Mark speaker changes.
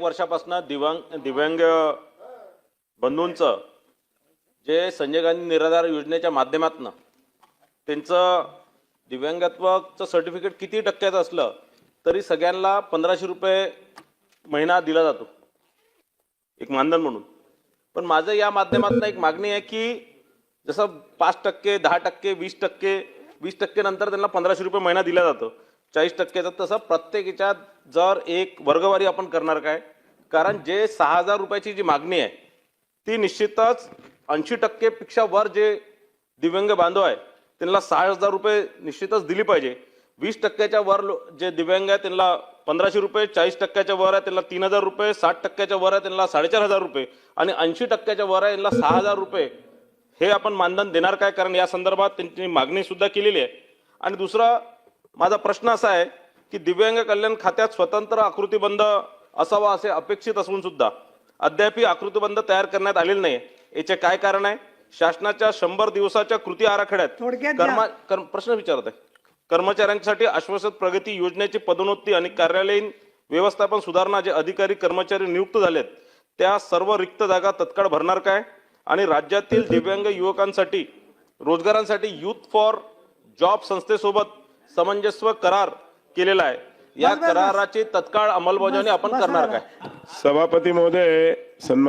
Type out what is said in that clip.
Speaker 1: वर्षापासून दिव्यांग दिव्यांग बंधूंचं जे संजय गांधी निराधार योजनेच्या माध्यमातून त्यांचं दिव्यांगत्वाचं सर्टिफिकेट किती टक्क्याचं असलं तरी सगळ्यांना पंधराशे रुपये महिना दिला जातो. एक मानधन म्हणून. पण माझं या माध्यमातून एक मागणी आहे की जसं पाच टक्के दहा टक्के वीस टक्के वीस टक्के नंतर त्यांना पंधराशे रुपये महिना दिला जातो. चाळीस टक्क्याचा तसं प्रत्येकीच्या जर एक वर्गवारी आपण करणार काय? कारण जे सहा हजार रुपयाची जी मागणी आहे ती निश्चितच ऐंशी टक्केपेक्षा वर जे दिव्यांग बांधव आहे त्यांना सहा हजार रुपये निश्चितच दिली पाहिजे. वीस टक्क्याच्या वर लो- जे दिव्यांग आहे त्यांना पंधराशे रुपये चाळीस टक्क्याच्या वर आहे त्यांना तीन हजार रुपये साठ टक्क्याच्या वर आहे त्यांना साडेचार हजार रुपये आणि ऐंशी टक्क्याच्या वर आहे त्यांना सहा हजार रुपये. हे आपण मानधन देणार काय? कारण या संदर्भात त्यांची मागणी सुद्धा केलेली आहे. आणि दुसरा माझा प्रश्न असा आहे की दिव्यांग कल्याण खात्यात स्वतंत्र आकृतीबंध असावा असे अपेक्षित असून सुद्धा अद्यापही आकृतीबंध तयार करण्यात आलेलं नाही याचे काय कारण आहे? शासनाच्या शंभर दिवसाच्या कृती आराखड्यात. कर्मा प्रश्न विचारत आहे कर्मचाऱ्यांसाठी आश्वासित प्रगती योजनेची पदोन्नती आणि कार्यालयीन व्यवस्थापन सुधारणा जे अधिकारी कर्मचारी नियुक्त झालेत त्या सर्व रिक्त जागा तत्काळ भरणार काय? आणि राज्यातील दिव्यांग युवकांसाठी रोजगारांसाठी युथ फॉर जॉब संस्थेसोबत समंजस्व करार केलेला आहे या. कराराची तत्काळ अंमलबजावणी आपण करणार. काय
Speaker 2: सभापती महोदय सन्मान